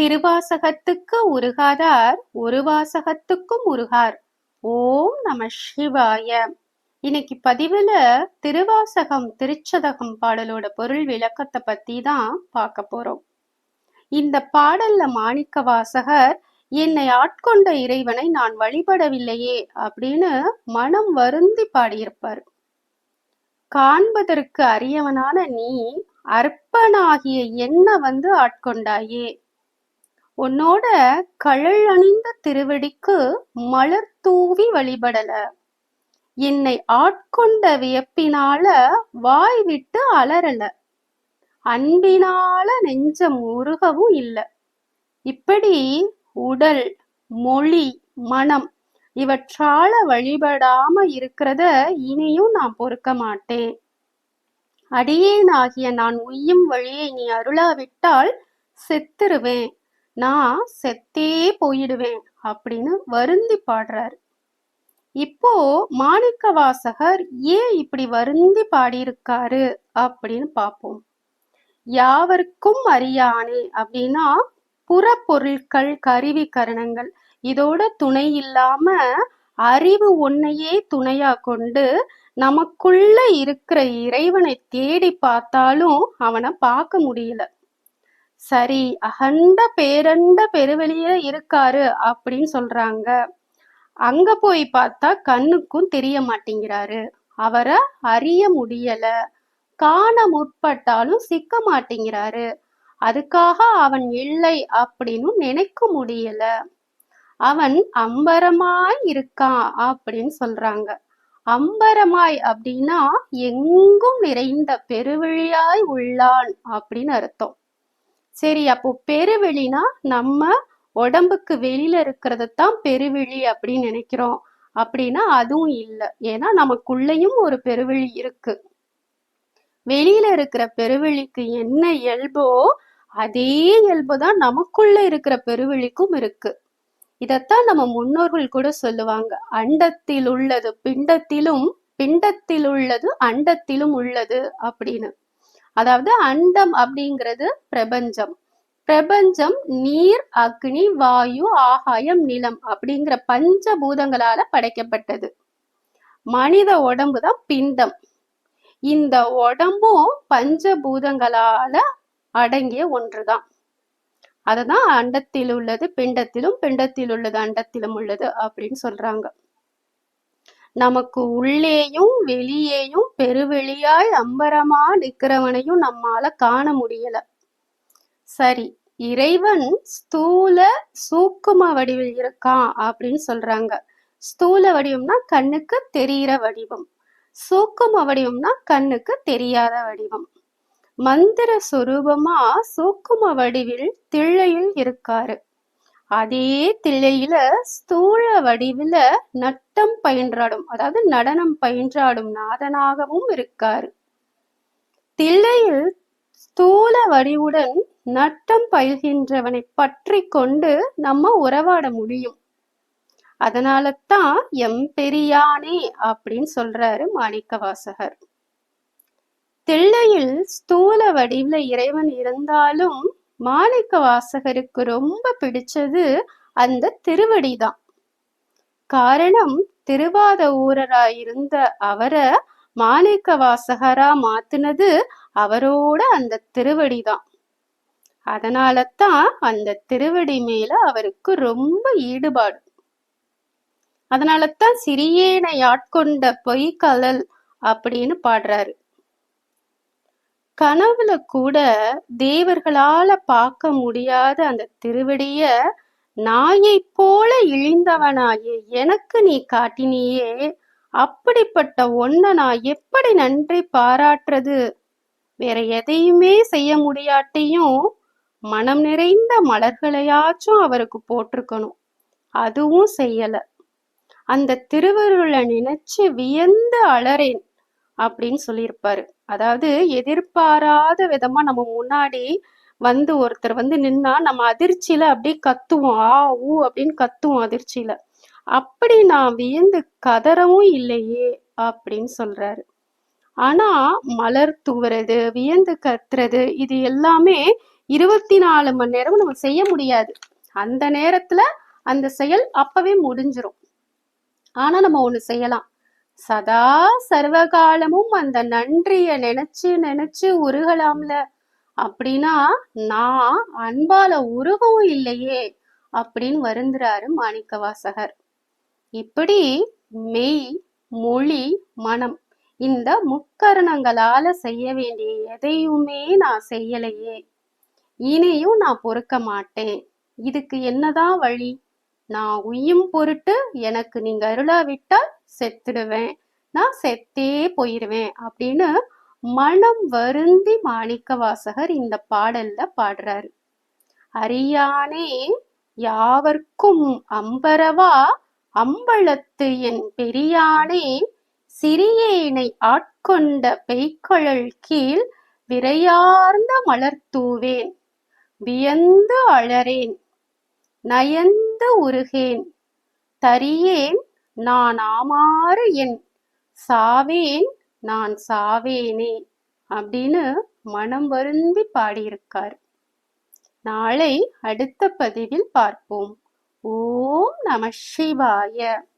திருவாசகத்துக்கு உருகாதார் ஒரு வாசகத்துக்கும் உருகார். ஓம் நம சிவாய. இன்னைக்கு பதிவுல திருவாசகம் திருச்சதகம் பாடலோட பொருள் விளக்கத்தை பத்தி தான் பார்க்க போறோம். இந்த பாடல்ல மாணிக்க வாசகர் என்னை ஆட்கொண்ட இறைவனை நான் வழிபடவில்லையே அப்படின்னு மனம் வருந்தி பாடியிருப்பார். காண்பதற்கு அரியவனான நீ அற்பனாகிய என்ன வந்து ஆட்கொண்டாயே உன்னோட கழல் அணிந்த திருவடிக்கு மலர் தூவி வழிபடல. என்னை ஆட்கொண்ட வியப்பினால வாய் விட்டு அலறல. அன்பினால நெஞ்சம் உருகவும் இல்ல. இப்படி உடல் மொழி மனம் இவற்றால வழிபடாம இருக்கிறத இனியும் நான் பொறுக்க மாட்டேன். அடியேனாகிய நான் உய்யும் வழியை நீ அருளாவிட்டால் செத்துருவேன். நான் செத்தே போயிடுவேன் அப்படின்னு வருந்தி பாடுறாரு. இப்போ மாணிக்க வாசகர் ஏன் இப்படி வருந்தி பாடியிருக்காரு அப்படின்னு பார்ப்போம். யாவர்க்கும் அறியானே அப்படின்னா புறப்பொருட்கள் கருவி கரணங்கள் இதோட துணை இல்லாம அறிவு ஒன்னையே துணையா கொண்டு நமக்குள்ள இருக்கிற இறைவனை தேடி பார்த்தாலும் அவனை பார்க்க முடியல. சரி அகண்ட பேரண்ட பெருவெளியே இருக்காரு அப்படின்னு சொல்றாங்க. அங்க போய் பார்த்தா கண்ணுக்கும் தெரிய மாட்டேங்கிறாரு. அவரை அறிய முடியல. காண முற்பட்டாலும் சிக்க மாட்டேங்கிறாரு. அதுக்காக அவன் இல்லை அப்படின்னு நினைக்க முடியல. அவன் அம்பரமாய் இருக்கான் அப்படின்னு சொல்றாங்க. அம்பரமாய் அப்படின்னா எங்கும் நிறைந்த பெருவெளியாய் உள்ளான் அப்படின்னு அர்த்தம். சரி அப்போ பெருவெளினா நம்ம உடம்புக்கு வெளியில இருக்கிறத தான் பெருவெளி அப்படின்னு நினைக்கிறோம். அப்படின்னா அதுவும் இல்லை. ஏன்னா நமக்குள்ளேயும் ஒரு பெருவெளி இருக்கு. வெளியில இருக்கிற பெருவெளிக்கு என்ன இயல்போ அதே இயல்பு தான் நமக்குள்ள இருக்கிற பெருவெளிக்கும் இருக்கு. இதத்தான் நம்ம முன்னோர்கள் கூட சொல்லுவாங்க. அண்டத்தில் உள்ளது பிண்டத்திலும் பிண்டத்தில் உள்ளது அண்டத்திலும் உள்ளது அப்படின்னு. அதாவது அண்டம் அப்படிங்கிறது பிரபஞ்சம். பிரபஞ்சம் நீர் அக்னி வாயு ஆகாயம் நிலம் அப்படிங்கிற பஞ்ச பூதங்களால படைக்கப்பட்டது. மனித உடம்பு தான் பிண்டம். இந்த உடம்பும் பஞ்சபூதங்களால அடங்கிய ஒன்றுதான். அதுதான் அண்டத்தில் உள்ளது பிண்டத்திலும் பிண்டத்தில் உள்ளது அண்டத்திலும் உள்ளது அப்படின்னு சொல்றாங்க. நமக்கு உள்ளேயும் வெளியேயும் பெருவெளியாய் அம்பரமா நிக்கிறவனையும் நம்மால காண முடியல. சரி இறைவன் ஸ்தூல சூக்கும வடிவில் இருக்கான் அப்படின்னு சொல்றாங்க. ஸ்தூல வடிவம்னா கண்ணுக்கு தெரிகிற வடிவம். சூக்கும வடிவம்னா கண்ணுக்கு தெரியாத வடிவம். மந்திர சுரூபமா சூக்கும வடிவில் தில்லையில் இருக்காரு. அதே தில்லையில ஸ்தூல வடிவில நட்டம் பயின்றாடும் அதாவது நடனம் பயின்றாடும் நாதனாகவும் இருக்காரு. தில்லையில் ஸ்தூல வடிவுடன் நட்டம் பயில்கின்றவனை பற்றி கொண்டு நம்ம உறவாட முடியும். அதனால தான் எம்பெரியானே அப்படின்னு சொல்றாரு மாணிக்க வாசகர் தில்லையில் ஸ்தூல வடிவுல இறைவன் இருந்தாலும் மாணிக்க வாசகருக்கு ரொம்ப பிடிச்சது அந்த திருவடி தான் காரணம் திருவாத ஊரராயிருந்த அவரை மாணிக்க வாசகரா மாத்தினது அவரோட அந்த திருவடி தான். அதனால தான் அந்த திருவடி மேல அவருக்கு ரொம்ப ஈடுபாடு. அதனால தான் சிறியேனை ஆட்கொண்ட பொய்கலல் அப்படின்னு பாடுறாரு. கனவுல கூட தேவர்களால பார்க்க முடியாத அந்த திருவடிய நாயை போல இழிந்தவனாயே எனக்கு நீ காட்டினியே அப்படிப்பட்ட ஒன்ன நான் எப்படி நன்றி பாராட்டுறது? வேற எதையுமே செய்ய முடியாட்டியும் மனம் நிறைந்த மலர்களையாச்சும் அவருக்கு போட்டிருக்கணும். அதுவும் செய்யல. அந்த திருவருளை நினைச்சு வியந்து அலறேன் அப்படின்னு சொல்லியிருப்பாரு. அதாவது எதிர்பாராத விதமா நம்ம முன்னாடி வந்து ஒருத்தர் வந்து நின்னா நம்ம அதிர்ச்சியில அப்படியே கத்துவோம். ஆ ஊ அப்படின்னு கத்துவோம் அதிர்ச்சியில. அப்படி நான் வியந்து கதறவும் இல்லையே அப்படின்னு சொல்றாரு. ஆனா மலர் தூவுறது வியந்து கத்துறது இது எல்லாமே இருபத்தி நாலு மணி நேரமும் நம்ம செய்ய முடியாது. அந்த நேரத்துல அந்த செயல் அப்பவே முடிஞ்சிரும். ஆனா நம்ம ஒண்ணு செய்யலாம். சதா சர்வகாலமும் அந்த நன்றிய நினைச்சு நினைச்சு உருகலாம்ல. அப்படின்னா நான் அன்பால உருகவும் இல்லையே அப்படின்னு வருந்துறாரு மாணிக்க வாசகர் இப்படி மெய் மொழி மனம் இந்த முக்கரணங்களால செய்ய வேண்டிய எதையுமே நான் செய்யலையே. இனியும் நான் பொறுக்க மாட்டேன். இதுக்கு என்னதான் வழி? நான் உயும் பொருட்டு எனக்கு நீங்க அருளாவிட்டா செத்துடுவேன். நான் செத்தே போயிருவேன் அப்படின்னு மனம் வருந்தி மாணிக்க வாசகர் இந்த பாடல்ல பாடுறாரு. அறியானே யாவர்க்கும் அம்பரவா அம்பலத்து என் பெரியானே சிறியேனை ஆட்கொண்ட பெய்கழல் கீழ் விரையார்ந்த மலர் தூவேன். வியந்து அழறேன் நயந்து உருகேன். தரியேன் நான் ஆமாறு என். சாவேன் நான் சாவேனே. அப்படின்னு மனம் வருந்தி பாடியிருக்கார். நாளை அடுத்த பதிவில் பார்ப்போம். ஓம் நம சிவாய.